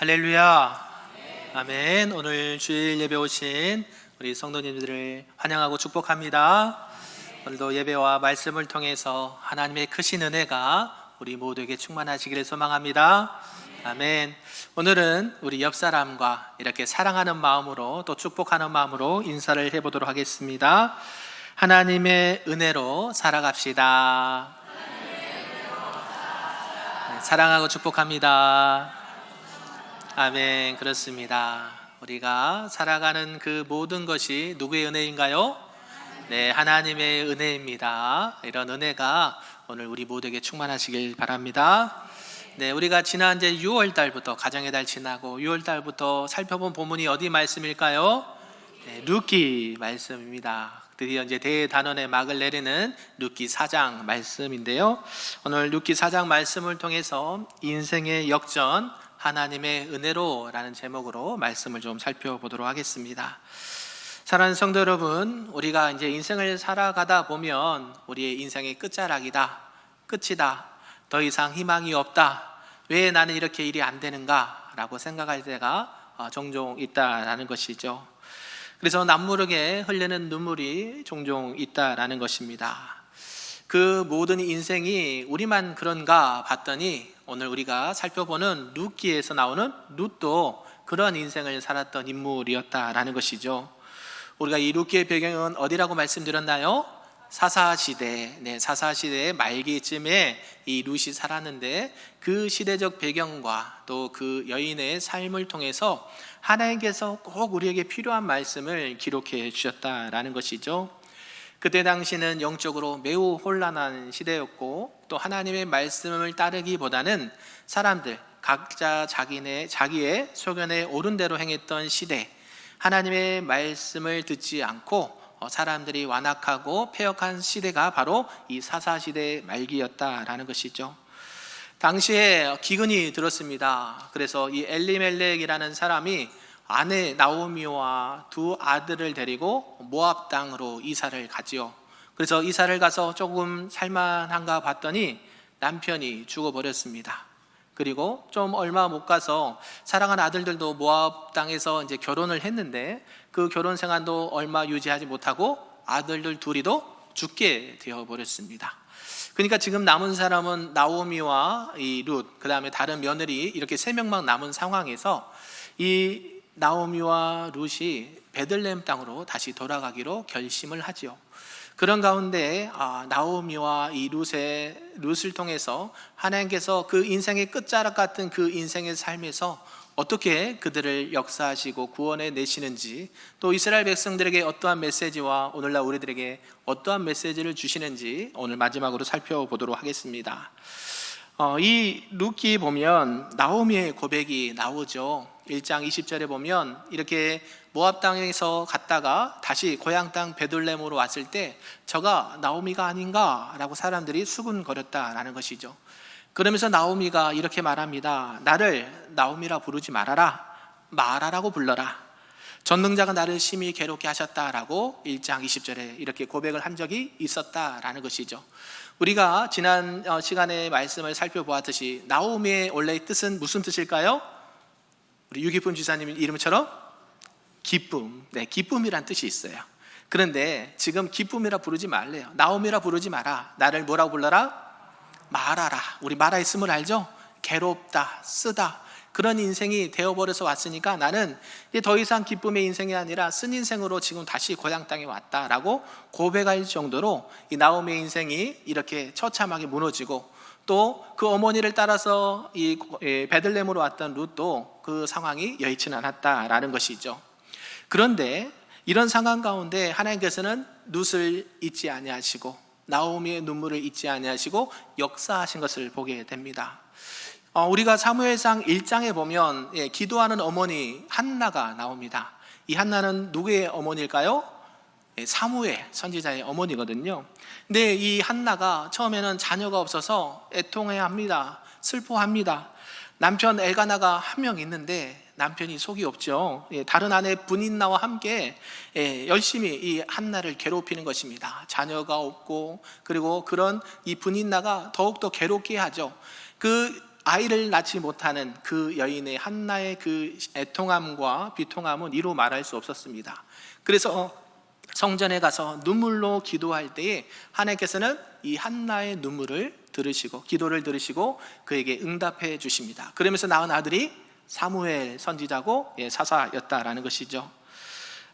할렐루야. 아멘. 오늘 주일 예배 오신 우리 성도님들을 환영하고 축복합니다. 오늘도 예배와 말씀을 통해서 하나님의 크신 은혜가 우리 모두에게 충만하시기를 소망합니다. 아멘. 오늘은 우리 옆 사람과 이렇게 사랑하는 마음으로 또 축복하는 마음으로 인사를 해보도록 하겠습니다. 하나님의 은혜로 살아갑시다. 네, 사랑하고 축복합니다. 아멘. 그렇습니다. 우리가 살아가는 그 모든 것이 누구의 은혜인가요? 네, 하나님의 은혜입니다. 이런 은혜가 오늘 우리 모두에게 충만하시길 바랍니다. 네, 우리가 지난 이제 6월 달부터 가정의 달 지나고 6월 달부터 살펴본 본문이 어디 말씀일까요? 네, 루키 말씀입니다. 드디어 이제 대단원의 막을 내리는 루키 4장 말씀인데요. 오늘 루키 4장 말씀을 통해서 인생의 역전 하나님의 은혜로라는 제목으로 말씀을 좀 살펴보도록 하겠습니다. 사랑하는 성도 여러분, 우리가 이제 인생을 살아가다 보면 우리의 인생의 끝자락이다, 끝이다, 더 이상 희망이 없다, 왜 나는 이렇게 일이 안 되는가 라고 생각할 때가 어, 종종 있다라는 것이죠. 그래서 남모르게 흘리는 눈물이 종종 있다라는 것입니다. 그 모든 인생이 우리만 그런가 봤더니 오늘 우리가 살펴보는 룻기에서 나오는 룻도 그런 인생을 살았던 인물이었다라는 것이죠. 우리가 이 룻기의 배경은 어디라고 말씀드렸나요? 사사 시대, 네, 사사 시대의 말기쯤에 이 룻이 살았는데 그 시대적 배경과 또 그 여인의 삶을 통해서 하나님께서 꼭 우리에게 필요한 말씀을 기록해 주셨다라는 것이죠. 그때 당시는 영적으로 매우 혼란한 시대였고 또 하나님의 말씀을 따르기보다는 사람들 각자 자기네 자기의 소견에 옳은 대로 행했던 시대. 하나님의 말씀을 듣지 않고 어, 사람들이 완악하고 폐역한 시대가 바로 이 사사 시대 말기였다라는 것이죠. 당시에 기근이 들었습니다. 그래서 이 엘리멜렉이라는 사람이 아내 나오미와 두 아들을 데리고 모압 땅으로 이사를 가지요. 그래서 이사를 가서 조금 살만한가 봤더니 남편이 죽어버렸습니다. 그리고 좀 얼마 못 가서 사랑하는 아들들도 모압 땅에서 이제 결혼을 했는데 그 결혼 생활도 얼마 유지하지 못하고 아들들 둘이도 죽게 되어 버렸습니다. 그러니까 지금 남은 사람은 나오미와 이 룻, 그 다음에 다른 며느리 이렇게 세 명만 남은 상황에서 이 나오미와 룻이 베들레헴 땅으로 다시 돌아가기로 결심을 하지요. 그런 가운데 아, 나오미와 이 룻의 룻을 통해서 하나님께서 그 인생의 끝자락 같은 그 인생의 삶에서 어떻게 그들을 역사하시고 구원해 내시는지 또 이스라엘 백성들에게 어떠한 메시지와 오늘날 우리들에게 어떠한 메시지를 주시는지 오늘 마지막으로 살펴보도록 하겠습니다. 어, 이 루키 보면 나오미의 고백이 나오죠. 1장 20절에 보면 이렇게 모압 땅에서 갔다가 다시 고향 땅 베들레헴으로 왔을 때 저가 나오미가 아닌가라고 사람들이 수군거렸다라는 것이죠. 그러면서 나오미가 이렇게 말합니다. 나를 나오미라 부르지 말아라. 마라라고 불러라. 전능자가 나를 심히 괴롭게 하셨다라고 1장 20절에 이렇게 고백을 한 적이 있었다라는 것이죠. 우리가 지난 어, 시간에 말씀을 살펴보았듯이 나오미의 원래 뜻은 무슨 뜻일까요? 우리 유기쁨 지사님 이름처럼 기쁨, 네, 기쁨이란 뜻이 있어요. 그런데 지금 기쁨이라 부르지 말래요. 나오미라 부르지 마라. 나를 뭐라고 불러라? 말하라. 우리 말하 있음을 알죠? 괴롭다, 쓰다. 그런 인생이 되어버려서 왔으니까 나는 더 이상 기쁨의 인생이 아니라 쓴 인생으로 지금 다시 고향 땅에 왔다라고 고백할 정도로 이 나오미의 인생이 이렇게 처참하게 무너지고 또 그 어머니를 따라서 이 베들렘으로 왔던 룻도 그 상황이 여의치는 않았다라는 것이죠. 그런데 이런 상황 가운데 하나님께서는 룻을 잊지 아니하시고 나오미의 눈물을 잊지 아니하시고 역사하신 것을 보게 됩니다. 어, 우리가 사무엘상 1장에 보면 예, 기도하는 어머니 한나가 나옵니다. 이 한나는 누구의 어머니일까요? 예, 사무엘 선지자의 어머니거든요. 근데 이 한나가 처음에는 자녀가 없어서 애통해 합니다. 슬퍼합니다. 남편 엘가나가 한 명 있는데 남편이 속이 없죠. 예, 다른 아내 분인나와 함께 예, 열심히 이 한나를 괴롭히는 것입니다. 자녀가 없고 그리고 그런 이 분인나가 더욱더 괴롭게 하죠. 그 아이를 낳지 못하는 그 여인의 한나의 그 애통함과 비통함은 이루 말할 수 없었습니다. 그래서 성전에 가서 눈물로 기도할 때에 하나님께서는 이 한나의 눈물을 들으시고 기도를 들으시고 그에게 응답해 주십니다. 그러면서 낳은 아들이 사무엘 선지자고 예, 사사였다라는 것이죠.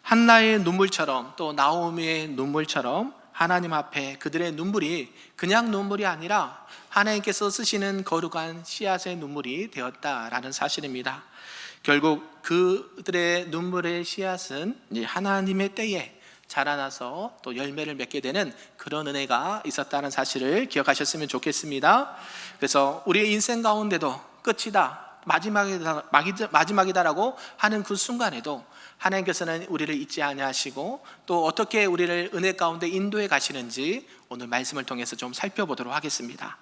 한나의 눈물처럼 또 나오미의 눈물처럼 하나님 앞에 그들의 눈물이 그냥 눈물이 아니라 하나님께서 쓰시는 거룩한 씨앗의 눈물이 되었다라는 사실입니다. 결국 그들의 눈물의 씨앗은 하나님의 때에 자라나서 또 열매를 맺게 되는 그런 은혜가 있었다는 사실을 기억하셨으면 좋겠습니다. 그래서 우리의 인생 가운데도 끝이다. 마지막이다, 마지막이다라고 하는 그 순간에도 하나님께서는 우리를 잊지 아니하시고 또 어떻게 우리를 은혜 가운데 인도해 가시는지 오늘 말씀을 통해서 좀 살펴보도록 하겠습니다.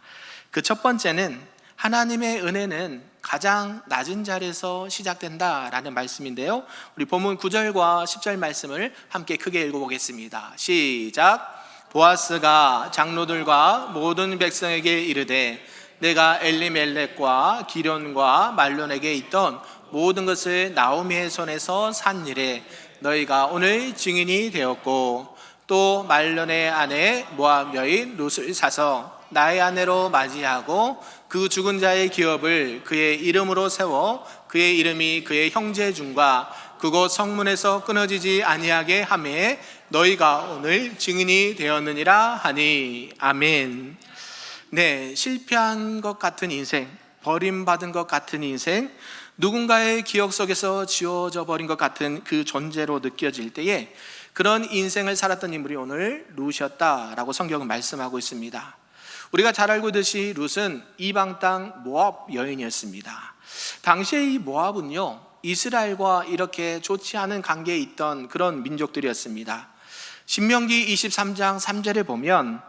그 첫 번째는 하나님의 은혜는 가장 낮은 자리에서 시작된다라는 말씀인데요. 우리 본문 9절과 10절 말씀을 함께 크게 읽어보겠습니다. 시작. 보아스가 장로들과 모든 백성에게 이르되 내가 엘리멜렉과 기련과 말론에게 있던 모든 것을 나오미의 손에서 산 일에 너희가 오늘 증인이 되었고 또 말론의 아내 모압 여인 롯을 사서 나의 아내로 맞이하고 그 죽은 자의 기업을 그의 이름으로 세워 그의 이름이 그의 형제 중과 그곳 성문에서 끊어지지 아니하게 하매 너희가 오늘 증인이 되었느니라 하니 아멘. 네, 실패한 것 같은 인생, 버림받은 것 같은 인생, 누군가의 기억 속에서 지워져 버린 것 같은 그 존재로 느껴질 때에 그런 인생을 살았던 인물이 오늘 루시였다라고 성경은 말씀하고 있습니다. 우리가 잘 알고 있듯이 룻은 이방 땅 모압 여인이었습니다. 당시에 이 모압은요, 이스라엘과 이렇게 좋지 않은 관계에 있던 그런 민족들이었습니다. 신명기 23장 3절에 보면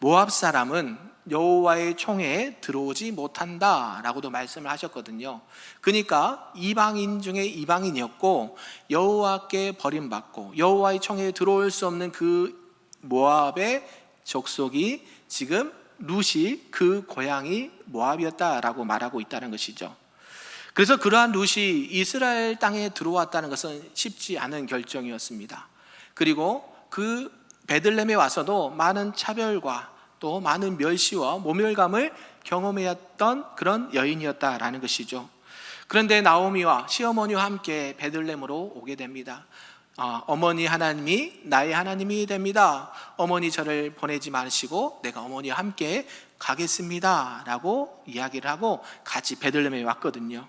모압 사람은 여호와의 총에 들어오지 못한다라고도 말씀을 하셨거든요. 그러니까 이방인 중에 이방인이었고 여호와께 버림받고 여호와의 총에 들어올 수 없는 그 모압의 족속이 지금 룻이 그 고향이 모압이었다라고 말하고 있다는 것이죠. 그래서 그러한 룻이 이스라엘 땅에 들어왔다는 것은 쉽지 않은 결정이었습니다. 그리고 그 베들렘에 와서도 많은 차별과 또 많은 멸시와 모멸감을 경험했던 그런 여인이었다라는 것이죠. 그런데 나오미와 시어머니와 함께 베들렘으로 오게 됩니다. 아, 어머니 하나님이 나의 하나님이 됩니다. 어머니 저를 보내지 마시고 내가 어머니와 함께 가겠습니다. 라고 이야기를 하고 같이 베들렘에 왔거든요.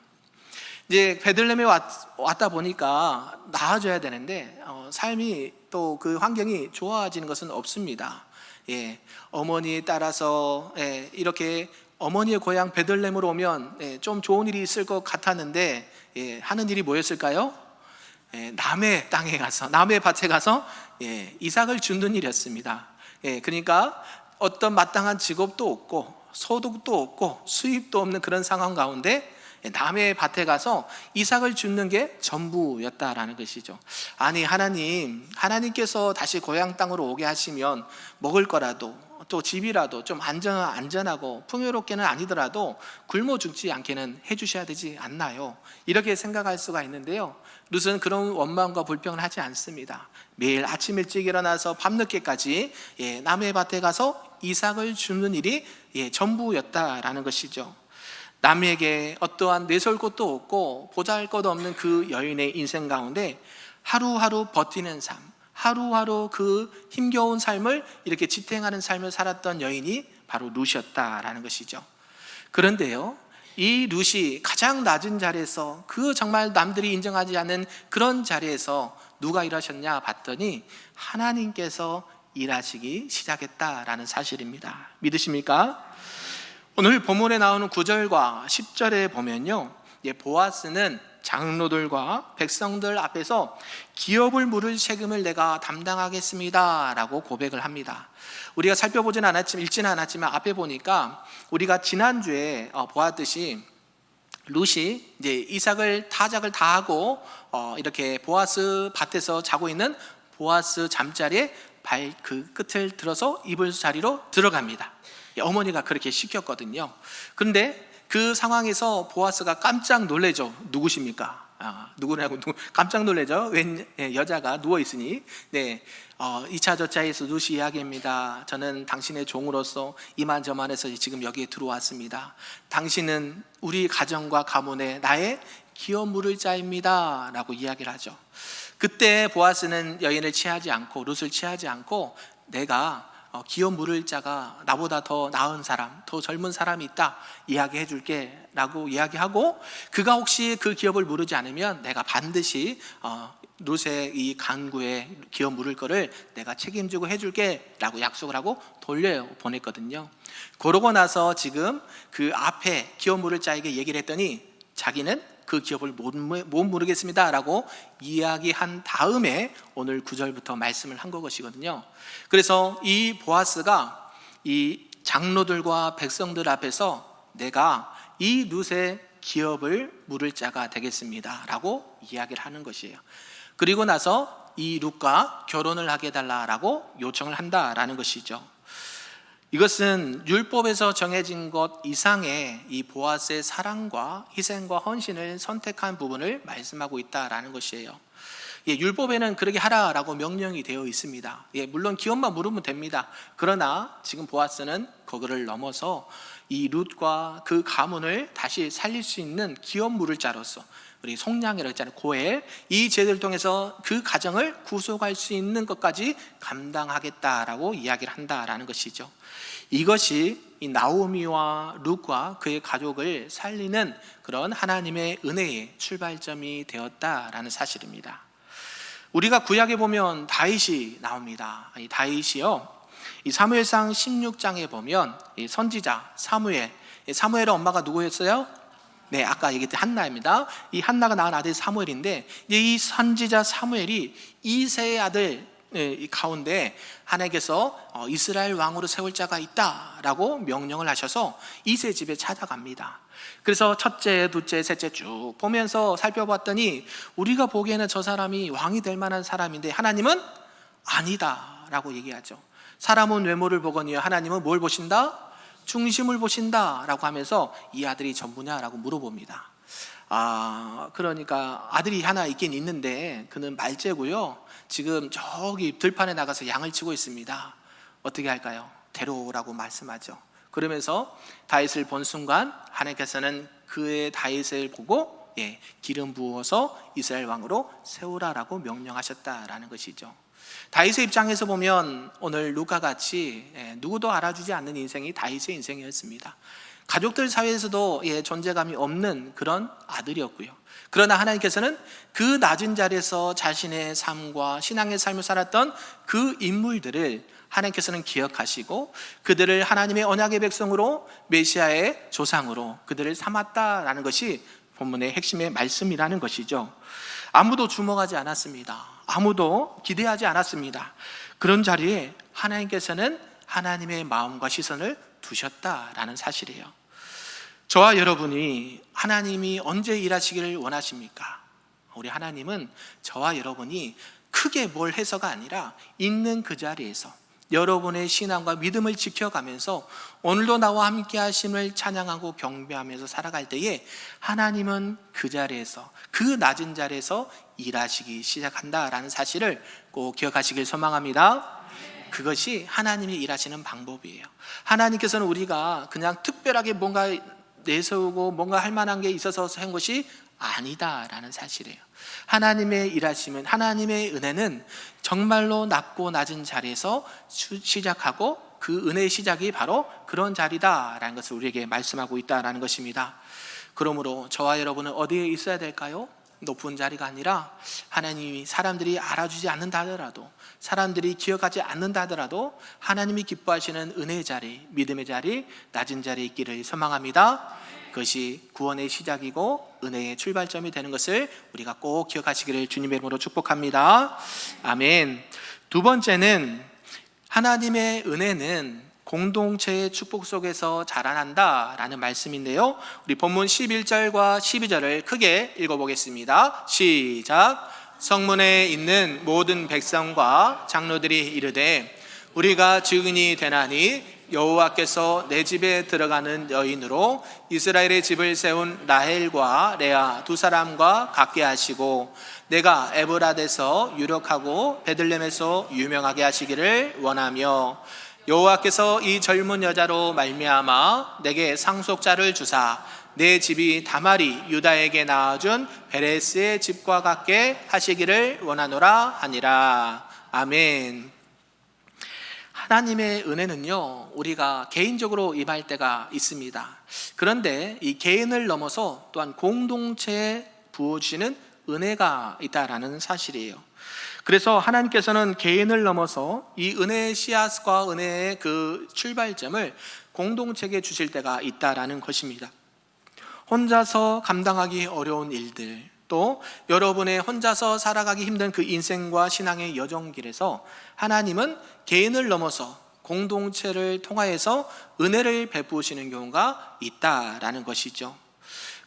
이제 베들렘에 왔, 다 보니까 나아져야 되는데 어, 삶이 또 그 환경이 좋아지는 것은 없습니다. 예, 어머니에 따라서 예, 이렇게 어머니의 고향 베들렘으로 오면 예, 좀 좋은 일이 있을 것 같았는데 예, 하는 일이 뭐였을까요? 예, 남의 땅에 가서 남의 밭에 가서 예, 이삭을 줍는 일이었습니다. 예, 그러니까 어떤 마땅한 직업도 없고 소득도 없고 수입도 없는 그런 상황 가운데 예, 남의 밭에 가서 이삭을 줍는 게 전부였다라는 것이죠. 아니 하나님, 하나님께서 다시 고향 땅으로 오게 하시면 먹을 거라도 또 집이라도 좀 안전 안전하고 풍요롭게는 아니더라도 굶어 죽지 않게는 해주셔야 되지 않나요? 이렇게 생각할 수가 있는데요. 룻은 그런 원망과 불평을 하지 않습니다. 매일 아침 일찍 일어나서 밤늦게까지 예, 남의 밭에 가서 이삭을 줍는 일이 예, 전부였다라는 것이죠. 남에게 어떠한 내설 것도 없고 보잘 것 없는 그 여인의 인생 가운데 하루하루 버티는 삶, 하루하루 그 힘겨운 삶을 이렇게 지탱하는 삶을 살았던 여인이 바로 룻이었다라는 것이죠. 그런데요, 이 룻이 가장 낮은 자리에서 그 정말 남들이 인정하지 않는 그런 자리에서 누가 일하셨냐 봤더니 하나님께서 일하시기 시작했다라는 사실입니다. 믿으십니까? 오늘 본문에 나오는 9절과 10절에 보면요. 예, 보아스는 장로들과 백성들 앞에서 기업을 물을 책임을 내가 담당하겠습니다. 라고 고백을 합니다. 우리가 살펴보진 않았지만, 읽지는 않았지만 앞에 보니까 우리가 지난주에 어, 보았듯이 룻이 이제 이삭을 타작을 다 하고 어, 이렇게 보아스 밭에서 자고 있는 보아스 잠자리에 발 그 끝을 들어서 이불 자리로 들어갑니다. 어머니가 그렇게 시켰거든요. 그런데 그 상황에서 보아스가 깜짝 놀래죠. 누구십니까? 아, 누구냐고 누구, 깜짝 놀래죠. 웬 예, 여자가 누워 있으니 네. 어, 2차 저차에서 루시 이야기입니다. 저는 당신의 종으로서 이만저만해서 지금 여기에 들어왔습니다. 당신은 우리 가정과 가문의 나의 기업 물을 자입니다. 라고 이야기를 하죠. 그때 보아스는 여인을 취하지 않고 룻을 취하지 않고 내가 어, 기업 물을 자가 나보다 더 나은 사람, 더 젊은 사람이 있다 이야기해 줄게 라고 이야기하고 그가 혹시 그 기업을 물으지 않으면 내가 반드시 어, 룻의 이 간구에 기업 물을 거를 내가 책임지고 해줄게 라고 약속을 하고 돌려 보냈거든요. 그러고 나서 지금 그 앞에 기업 물을 자에게 얘기를 했더니 자기는 그 기업을 못, 못 모르겠습니다 라고 이야기한 다음에 오늘 9절부터 말씀을 한 것이거든요. 그래서 이 보아스가 이 장로들과 백성들 앞에서 내가 이 룻의 기업을 물을 자가 되겠습니다 라고 이야기를 하는 것이에요. 그리고 나서 이 룻과 결혼을 하게 해달라라고 요청을 한다라는 것이죠 이것은 율법에서 정해진 것 이상의 이 보아스의 사랑과 희생과 헌신을 선택한 부분을 말씀하고 있다라는 것이에요. 예, 율법에는 그렇게 하라라고 명령이 되어 있습니다. 예, 물론 기업만 물으면 됩니다. 그러나 지금 보아스는 그거를 넘어서 이 룻과 그 가문을 다시 살릴 수 있는 기업 물을 자로서 우리 속량이라고 했잖아요. 고엘 이 제도를 통해서 그 가정을 구속할 수 있는 것까지 감당하겠다라고 이야기를 한다라는 것이죠. 이것이 이 나오미와 룩과 그의 가족을 살리는 그런 하나님의 은혜의 출발점이 되었다라는 사실입니다. 우리가 구약에 보면 다윗이 나옵니다. 이 다윗이요. 이 사무엘상 16장에 보면 이 선지자 사무엘, 이 사무엘의 엄마가 누구였어요? 네, 아까 얘기했던 한나입니다. 이 한나가 낳은 아들이 사무엘인데 이 선지자 사무엘이 이세의 아들 예, 가운데 하나님께서 어, 이스라엘 왕으로 세울 자가 있다라고 명령을 하셔서 이세 집에 찾아갑니다. 그래서 첫째, 둘째, 셋째 쭉 보면서 살펴봤더니 우리가 보기에는 저 사람이 왕이 될 만한 사람인데 하나님은 아니다라고 얘기하죠. 사람은 외모를 보거니와 하나님은 뭘 보신다? 중심을 보신다라고 하면서 이 아들이 전부냐라고 물어봅니다. 아, 그러니까 아들이 하나 있긴 있는데 그는 말째고요. 지금 저기 들판에 나가서 양을 치고 있습니다. 어떻게 할까요? 데려오라고 말씀하죠. 그러면서 다윗을 본 순간 하나님께서는 그의 다윗을 보고 예, 기름 부어서 이스라엘 왕으로 세우라라고 명령하셨다라는 것이죠. 다윗의 입장에서 보면 오늘 루카 같이 예, 누구도 알아주지 않는 인생이 다윗의 인생이었습니다. 가족들 사이에서도 예, 존재감이 없는 그런 아들이었고요. 그러나 하나님께서는 그 낮은 자리에서 자신의 삶과 신앙의 삶을 살았던 그 인물들을 하나님께서는 기억하시고 그들을 하나님의 언약의 백성으로 메시아의 조상으로 그들을 삼았다라는 것이 본문의 핵심의 말씀이라는 것이죠. 아무도 주목하지 않았습니다. 아무도 기대하지 않았습니다. 그런 자리에 하나님께서는 하나님의 마음과 시선을 두셨다라는 사실이에요. 저와 여러분이 하나님이 언제 일하시기를 원하십니까? 우리 하나님은 저와 여러분이 크게 뭘 해서가 아니라 있는 그 자리에서 여러분의 신앙과 믿음을 지켜가면서 오늘도 나와 함께 하심을 찬양하고 경배하면서 살아갈 때에 하나님은 그 자리에서 그 낮은 자리에서 일하시기 시작한다라는 사실을 꼭 기억하시길 소망합니다. 그것이 하나님이 일하시는 방법이에요. 하나님께서는 우리가 그냥 특별하게 뭔가 내세우고 뭔가 할 만한 게 있어서 한 것이 아니다라는 사실이에요. 하나님의 일하시면 하나님의 은혜는 정말로 낮고 낮은 자리에서 시작하고 그 은혜의 시작이 바로 그런 자리다라는 것을 우리에게 말씀하고 있다라는 것입니다. 그러므로 저와 여러분은 어디에 있어야 될까요? 높은 자리가 아니라 하나님이 사람들이 알아주지 않는다 하더라도 사람들이 기억하지 않는다 하더라도 하나님이 기뻐하시는 은혜의 자리, 믿음의 자리, 낮은 자리에 있기를 소망합니다. 그것이 구원의 시작이고 은혜의 출발점이 되는 것을 우리가 꼭 기억하시기를 주님의 이름으로 축복합니다. 아멘. 두 번째는 하나님의 은혜는 공동체의 축복 속에서 자라난다라는 말씀인데요. 우리 본문 11절과 12절을 크게 읽어보겠습니다. 시작. 성문에 있는 모든 백성과 장로들이 이르되 우리가 증인이 되나니 여호와께서 내 집에 들어가는 여인으로 이스라엘의 집을 세운 라헬과 레아 두 사람과 같게 하시고 내가 에브라데서 유력하고 베들렘에서 유명하게 하시기를 원하며 여호와께서 이 젊은 여자로 말미암아 내게 상속자를 주사 내 집이 다말이 유다에게 낳아준 베레스의 집과 같게 하시기를 원하노라 하니라 아멘. 하나님의 은혜는요, 우리가 개인적으로 임할 때가 있습니다. 그런데 이 개인을 넘어서 또한 공동체에 부어주시는 은혜가 있다라는 사실이에요. 그래서 하나님께서는 개인을 넘어서 이 은혜의 씨앗과 은혜의 그 출발점을 공동체에게 주실 때가 있다라는 것입니다. 혼자서 감당하기 어려운 일들, 또 여러분의 혼자서 살아가기 힘든 그 인생과 신앙의 여정길에서 하나님은 개인을 넘어서 공동체를 통하여서 은혜를 베푸시는 경우가 있다라는 것이죠.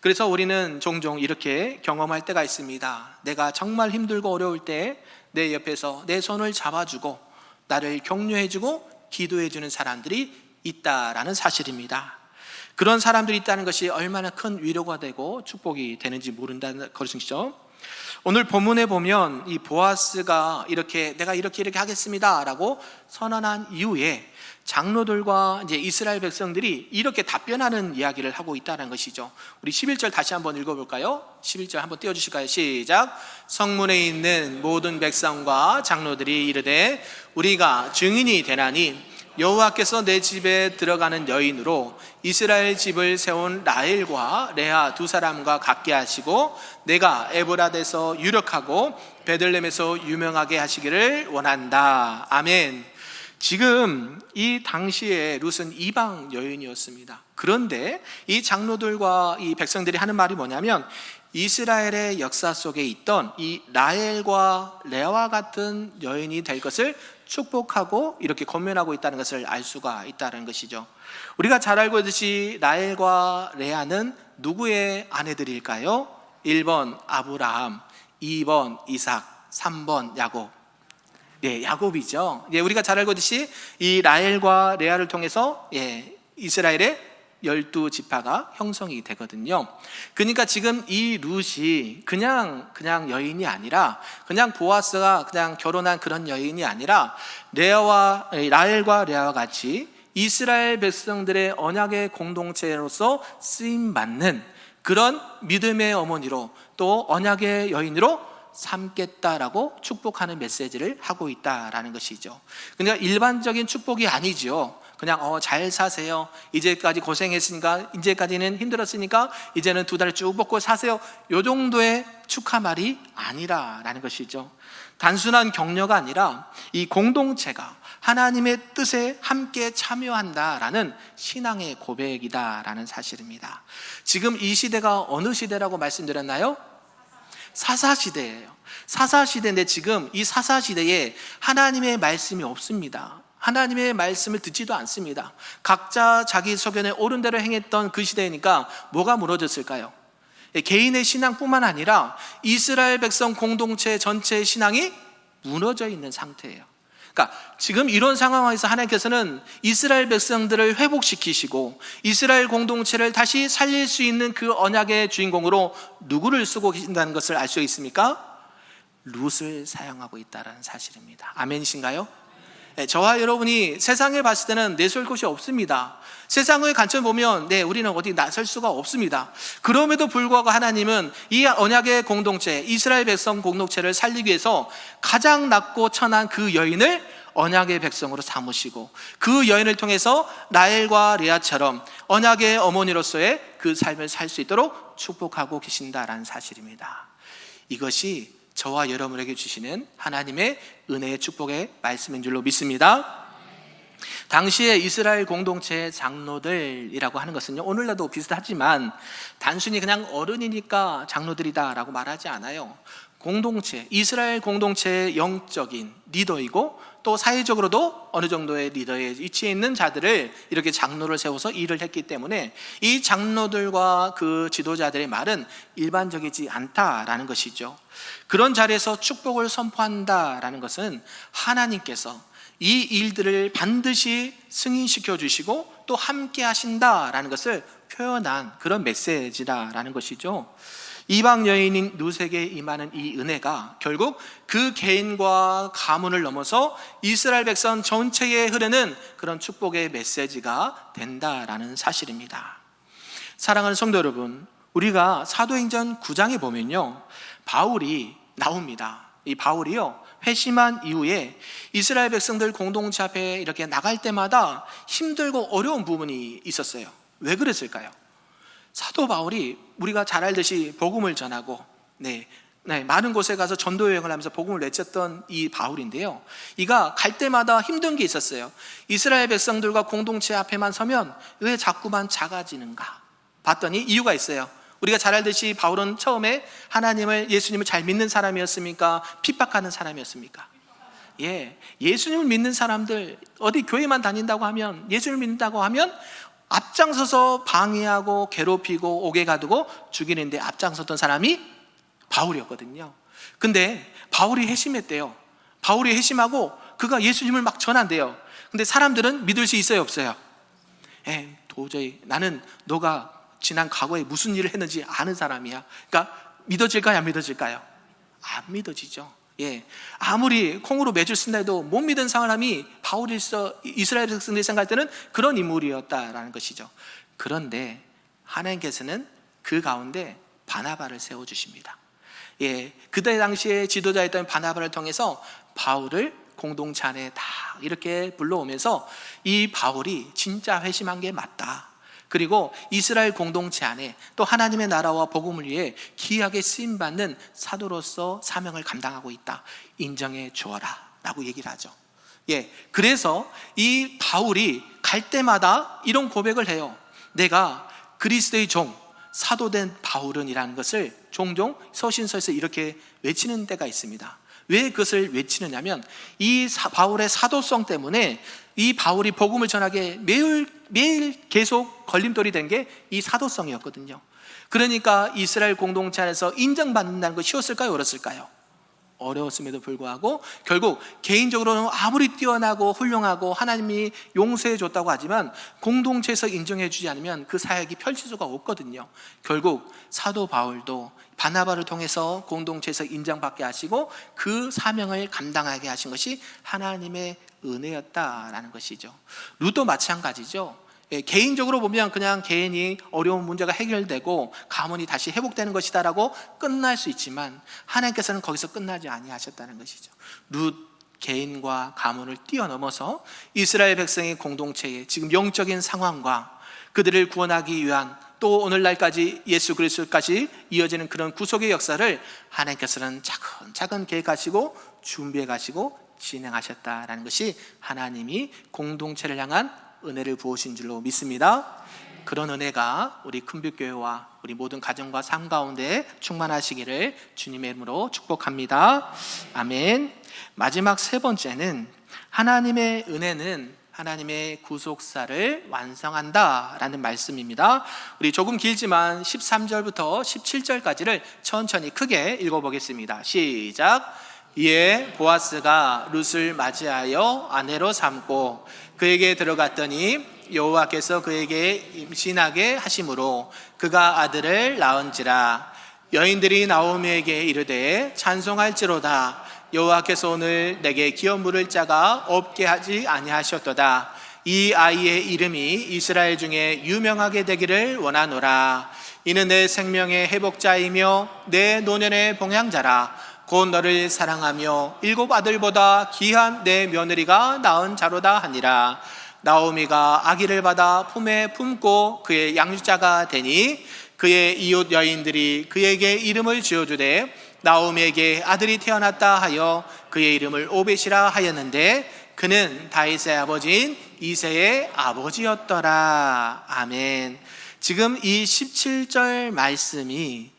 그래서 우리는 종종 이렇게 경험할 때가 있습니다. 내가 정말 힘들고 어려울 때 내 옆에서 내 손을 잡아주고 나를 격려해주고 기도해주는 사람들이 있다라는 사실입니다. 그런 사람들이 있다는 것이 얼마나 큰 위로가 되고 축복이 되는지 모른다는 것이죠. 오늘 본문에 보면 이 보아스가 이렇게 내가 이렇게 이렇게 하겠습니다라고 선언한 이후에 장로들과 이제 이스라엘 백성들이 이렇게 답변하는 이야기를 하고 있다는 것이죠. 우리 11절 다시 한번 읽어볼까요? 11절 한번 띄워주실까요? 시작. 성문에 있는 모든 백성과 장로들이 이르되 우리가 증인이 되나니 여호와께서 내 집에 들어가는 여인으로 이스라엘 집을 세운 라헬과 레아 두 사람과 같게 하시고 내가 에브라데서 유력하고 베들렘에서 유명하게 하시기를 원한다. 아멘. 지금 이 당시에 룻은 이방 여인이었습니다. 그런데 이 장로들과 이 백성들이 하는 말이 뭐냐면 이스라엘의 역사 속에 있던 이 라헬과 레아와 같은 여인이 될 것을 축복하고 이렇게 권면하고 있다는 것을 알 수가 있다는 것이죠. 우리가 잘 알고 있듯이 라헬과 레아는 누구의 아내들일까요? 1번 아브라함, 2번 이삭, 3번 야곱. 예, 야곱이죠. 예, 우리가 잘 알고 있듯이 이 라헬과 레아를 통해서 예, 이스라엘의 열두 지파가 형성이 되거든요. 그러니까 지금 이 룻이 그냥 그냥 여인이 아니라 그냥 보아스가 그냥 결혼한 그런 여인이 아니라 레아와 라헬과 레아와 같이 이스라엘 백성들의 언약의 공동체로서 쓰임 받는 그런 믿음의 어머니로 또 언약의 여인으로 삼겠다라고 축복하는 메시지를 하고 있다라는 것이죠. 그러니까 일반적인 축복이 아니죠. 그냥 어, 잘 사세요. 이제까지 고생했으니까 이제까지는 힘들었으니까 이제는 두 달 쭉 먹고 사세요. 요 정도의 축하 말이 아니라라는 것이죠. 단순한 격려가 아니라 이 공동체가 하나님의 뜻에 함께 참여한다라는 신앙의 고백이다라는 사실입니다. 지금 이 시대가 어느 시대라고 말씀드렸나요? 사사시대예요. 사사시대인데 지금 이 사사시대에 하나님의 말씀이 없습니다. 하나님의 말씀을 듣지도 않습니다. 각자 자기 소견에 옳은 대로 행했던 그 시대니까 뭐가 무너졌을까요? 개인의 신앙뿐만 아니라 이스라엘 백성 공동체 전체의 신앙이 무너져 있는 상태예요. 그러니까 지금 이런 상황에서 하나님께서는 이스라엘 백성들을 회복시키시고 이스라엘 공동체를 다시 살릴 수 있는 그 언약의 주인공으로 누구를 쓰고 계신다는 것을 알 수 있습니까? 룻을 사용하고 있다는 사실입니다. 아멘이신가요? 네, 저와 여러분이 세상에 봤을 때는 내설 곳이 없습니다. 세상의 관점 보면 네, 우리는 어디 나설 수가 없습니다. 그럼에도 불구하고 하나님은 이 언약의 공동체, 이스라엘 백성 공동체를 살리기 위해서 가장 낮고 천한 그 여인을 언약의 백성으로 삼으시고 그 여인을 통해서 나엘과 레아처럼 언약의 어머니로서의 그 삶을 살 수 있도록 축복하고 계신다라는 사실입니다. 이것이 저와 여러분에게 주시는 하나님의 은혜의 축복의 말씀인 줄로 믿습니다. 당시에 이스라엘 공동체 장로들이라고 하는 것은요, 오늘날도 비슷하지만 단순히 그냥 어른이니까 장로들이다라고 말하지 않아요. 공동체, 이스라엘 공동체의 영적인 리더이고 또 사회적으로도 어느 정도의 리더에 위치해 있는 자들을 이렇게 장로를 세워서 일을 했기 때문에 이 장로들과 그 지도자들의 말은 일반적이지 않다라는 것이죠. 그런 자리에서 축복을 선포한다라는 것은 하나님께서 이 일들을 반드시 승인시켜 주시고 또 함께 하신다라는 것을 표현한 그런 메시지다라는 것이죠. 이방 여인인 누색에 임하는 이 은혜가 결국 그 개인과 가문을 넘어서 이스라엘 백성 전체에 흐르는 그런 축복의 메시지가 된다라는 사실입니다. 사랑하는 성도 여러분, 우리가 사도행전 9장에 보면요. 바울이 나옵니다. 이 바울이요. 회심한 이후에 이스라엘 백성들 공동체 앞에 이렇게 나갈 때마다 힘들고 어려운 부분이 있었어요. 왜 그랬을까요? 사도 바울이 우리가 잘 알듯이 복음을 전하고 네, 네, 많은 곳에 가서 전도 여행을 하면서 복음을 외쳤던 이 바울인데요. 이가 갈 때마다 힘든 게 있었어요. 이스라엘 백성들과 공동체 앞에만 서면 왜 자꾸만 작아지는가? 봤더니 이유가 있어요. 우리가 잘 알듯이 바울은 처음에 하나님을 예수님을 잘 믿는 사람이었습니까? 핍박하는 사람이었습니까? 예, 예수님을 믿는 사람들 어디 교회만 다닌다고 하면 예수님을 믿는다고 하면 앞장서서 방해하고 괴롭히고 오게 가두고 죽이는데 앞장섰던 사람이 바울이었거든요. 근데 바울이 회심했대요. 바울이 회심하고 그가 예수님을 막 전한대요. 근데 사람들은 믿을 수 있어요, 없어요? 에 도저히 나는 너가 지난 과거에 무슨 일을 했는지 아는 사람이야. 그러니까 믿어질까요, 안 믿어질까요? 안 믿어지죠. 예. 아무리 콩으로 매줄 쓴다 해도 못 믿은 사람이 바울일서 이스라엘 백성들이 생각할 때는 그런 인물이었다라는 것이죠. 그런데 하나님께서는 그 가운데 바나바를 세워 주십니다. 예. 그때 당시에 지도자였던 바나바를 통해서 바울을 공동체 안에 다 이렇게 불러오면서 이 바울이 진짜 회심한 게 맞다. 그리고 이스라엘 공동체 안에 또 하나님의 나라와 복음을 위해 귀하게 쓰임 받는 사도로서 사명을 감당하고 있다. 인정해 주어라. 라고 얘기를 하죠. 예. 그래서 이 바울이 갈 때마다 이런 고백을 해요. 내가 그리스도의 종, 사도된 바울은이라는 것을 종종 서신서에서 이렇게 외치는 때가 있습니다. 왜 그것을 외치느냐면 이 사, 바울의 사도성 때문에 이 바울이 복음을 전하게 매일 매일 계속 걸림돌이 된 게 이 사도성이었거든요. 그러니까 이스라엘 공동체 안에서 인정받는다는 거 쉬웠을까요? 어렸을까요? 어려웠음에도 불구하고 결국 개인적으로는 아무리 뛰어나고 훌륭하고 하나님이 용서해 줬다고 하지만 공동체에서 인정해 주지 않으면 그 사역이 펼칠 수가 없거든요. 결국 사도 바울도 바나바를 통해서 공동체에서 인정받게 하시고 그 사명을 감당하게 하신 것이 하나님의 은혜였다라는 것이죠. 루도 마찬가지죠. 예, 개인적으로 보면 그냥 개인이 어려운 문제가 해결되고 가문이 다시 회복되는 것이다라고 끝날 수 있지만 하나님께서는 거기서 끝나지 아니하셨다는 것이죠. 룻 개인과 가문을 뛰어넘어서 이스라엘 백성의 공동체의 지금 영적인 상황과 그들을 구원하기 위한 또 오늘날까지 예수 그리스도까지 이어지는 그런 구속의 역사를 하나님께서는 차근차근 계획하시고 준비해 가시고 진행하셨다라는 것이 하나님이 공동체를 향한 은혜를 부으신 줄로 믿습니다. 그런 은혜가 우리 큰빛교회와 우리 모든 가정과 삶 가운데 충만하시기를 주님의 이름으로 축복합니다. 아멘. 마지막 세 번째는 하나님의 은혜는 하나님의 구속사를 완성한다라는 말씀입니다. 우리 조금 길지만 13절부터 17절까지를 천천히 크게 읽어보겠습니다. 시작. 이에 보아스가 룻을 맞이하여 아내로 삼고 그에게 들어갔더니 여호와께서 그에게 임신하게 하심으로 그가 아들을 낳은지라. 여인들이 나오미에게 이르되 찬송할지로다. 여호와께서 오늘 내게 기업 물을 자가 없게 하지 아니하셨도다. 이 아이의 이름이 이스라엘 중에 유명하게 되기를 원하노라. 이는 내 생명의 회복자이며 내 노년의 봉양자라 곧 너를 사랑하며 일곱 아들보다 귀한 내 며느리가 낳은 자로다 하니라. 나오미가 아기를 받아 품에 품고 그의 양육자가 되니 그의 이웃 여인들이 그에게 이름을 지어주되 나오미에게 아들이 태어났다 하여 그의 이름을 오벳이라 하였는데 그는 다윗의 아버지인 이세의 아버지였더라. 아멘. 지금 이 17절 말씀이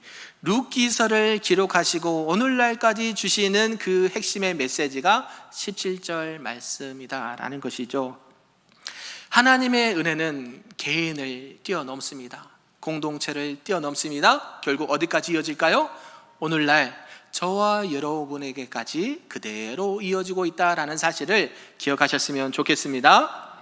룻기서를 기록하시고 오늘날까지 주시는 그 핵심의 메시지가 17절 말씀이다라는 것이죠. 하나님의 은혜는 개인을 뛰어넘습니다. 공동체를 뛰어넘습니다. 결국 어디까지 이어질까요? 오늘날 저와 여러분에게까지 그대로 이어지고 있다라는 사실을 기억하셨으면 좋겠습니다.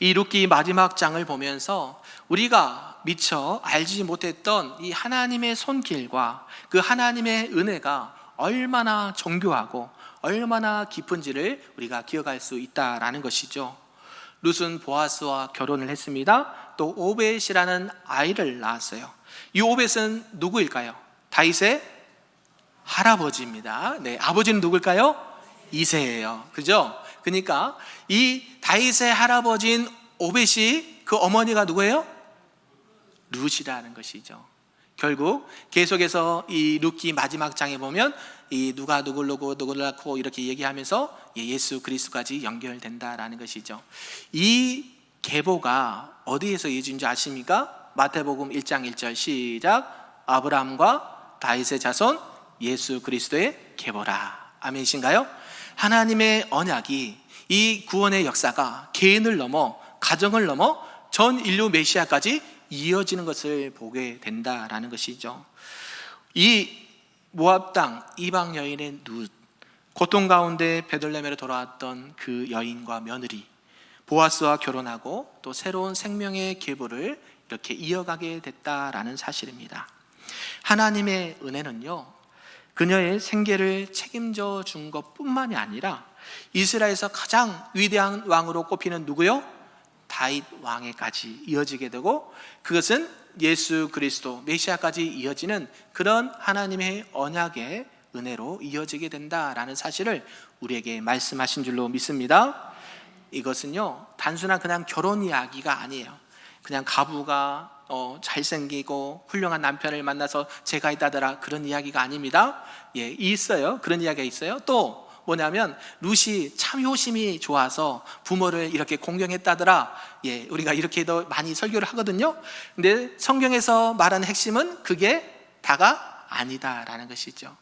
이 룻기 마지막 장을 보면서 우리가 미처 알지 못했던 이 하나님의 손길과 그 하나님의 은혜가 얼마나 정교하고 얼마나 깊은지를 우리가 기억할 수 있다라는 것이죠. 룻은 보아스와 결혼을 했습니다. 또 오벳이라는 아이를 낳았어요. 이 오벳은 누구일까요? 다윗의 할아버지입니다. 네, 아버지는 누굴까요? 이세예요. 그죠? 그러니까 이 다윗의 할아버지인 오벳이 그 어머니가 누구예요? 룻이라는 것이죠. 결국 계속해서 이 룻기 마지막 장에 보면 이 누가 누굴 놓고 누굴 낳고 이렇게 얘기하면서 예, 예수 그리스도까지 연결된다라는 것이죠. 이 계보가 어디에서 이어진지 아십니까? 마태복음 1장 1절 시작 아브라함과 다윗의 자손 예수 그리스도의 계보라 아멘이신가요? 하나님의 언약이 이 구원의 역사가 개인을 넘어 가정을 넘어 전 인류 메시아까지 이어지는 것을 보게 된다라는 것이죠. 이 모압 땅 이방 여인의 룻 고통 가운데 베들레헴으로 돌아왔던 그 여인과 며느리 보아스와 결혼하고 또 새로운 생명의 계보를 이렇게 이어가게 됐다라는 사실입니다. 하나님의 은혜는요. 그녀의 생계를 책임져 준 것뿐만이 아니라 이스라엘에서 가장 위대한 왕으로 꼽히는 누구요? 다윗 왕에까지 이어지게 되고 그것은 예수 그리스도 메시아까지 이어지는 그런 하나님의 언약의 은혜로 이어지게 된다라는 사실을 우리에게 말씀하신 줄로 믿습니다. 이것은요 단순한 그냥 결혼 이야기가 아니에요. 그냥 가부가 어, 잘생기고 훌륭한 남편을 만나서 제가 있다더라 그런 이야기가 아닙니다. 예, 있어요. 그런 이야기가 있어요. 또 뭐냐면 루시 참 효심이 좋아서 부모를 이렇게 공경했다더라. 예, 우리가 이렇게도 많이 설교를 하거든요. 근데 성경에서 말하는 핵심은 그게 다가 아니다라는 것이죠.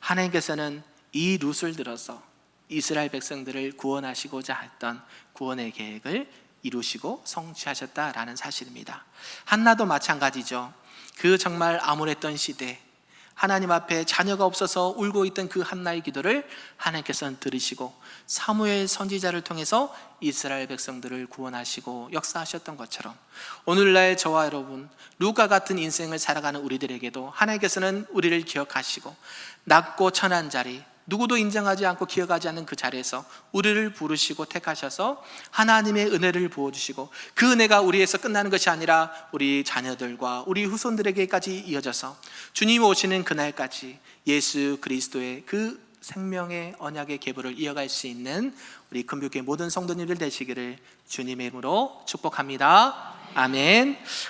하나님께서는 이 룻을 들어서 이스라엘 백성들을 구원하시고자 했던 구원의 계획을 이루시고 성취하셨다라는 사실입니다. 한나도 마찬가지죠. 그 정말 암울했던 시대, 하나님 앞에 자녀가 없어서 울고 있던 그 한나의 기도를 하나님께서는 들으시고 사무엘 선지자를 통해서 이스라엘 백성들을 구원하시고 역사하셨던 것처럼 오늘날 저와 여러분 루카 같은 인생을 살아가는 우리들에게도 하나님께서는 우리를 기억하시고 낮고 천한 자리 누구도 인정하지 않고 기억하지 않는 그 자리에서 우리를 부르시고 택하셔서 하나님의 은혜를 부어주시고 그 은혜가 우리에서 끝나는 것이 아니라 우리 자녀들과 우리 후손들에게까지 이어져서 주님 오시는 그날까지 예수 그리스도의 그 생명의 언약의 계보를 이어갈 수 있는 우리 금교회 모든 성도님들 되시기를 주님의 이름으로 축복합니다. 아멘.